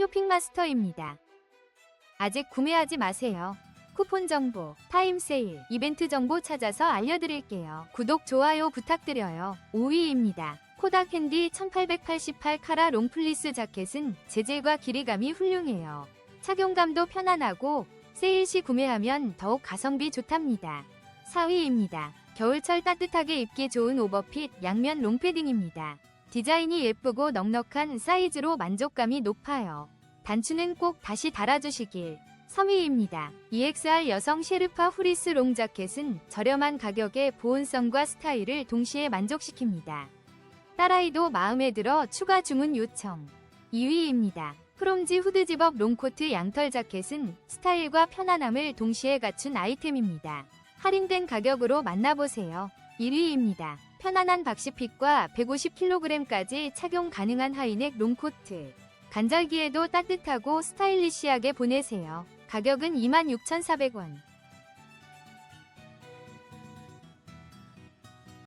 쇼핑마스터입니다. 아직 구매하지 마세요. 쿠폰 정보, 타임 세일, 이벤트 정보 찾아서 알려드릴게요. 구독, 좋아요 부탁드려요. 5위입니다. 코닥 핸디 1888 카라 롱플리스 자켓은 재질과 길이감이 훌륭해요. 착용감도 편안하고 세일 시 구매하면 더욱 가성비 좋답니다. 4위입니다. 겨울철 따뜻하게 입기 좋은 오버핏 양면 롱패딩입니다. 디자인이 예쁘고 넉넉한 사이즈로 만족감이 높아요. 단추는 꼭 다시 달아주시길. 3위입니다. EXR 여성 셰르파 후리스 롱 자켓은 저렴한 가격에 보온성과 스타일을 동시에 만족시킵니다. 딸아이도 마음에 들어 추가 주문 요청. 2위입니다. 프롬지 후드 집업 롱코트 양털 자켓은 스타일과 편안함을 동시에 갖춘 아이템입니다. 할인된 가격으로 만나보세요. 1위입니다. 편안한 박시핏과 150kg까지 착용 가능한 하이넥 롱코트. 간절기에도 따뜻하고 스타일리시하게 보내세요. 가격은 26,400원.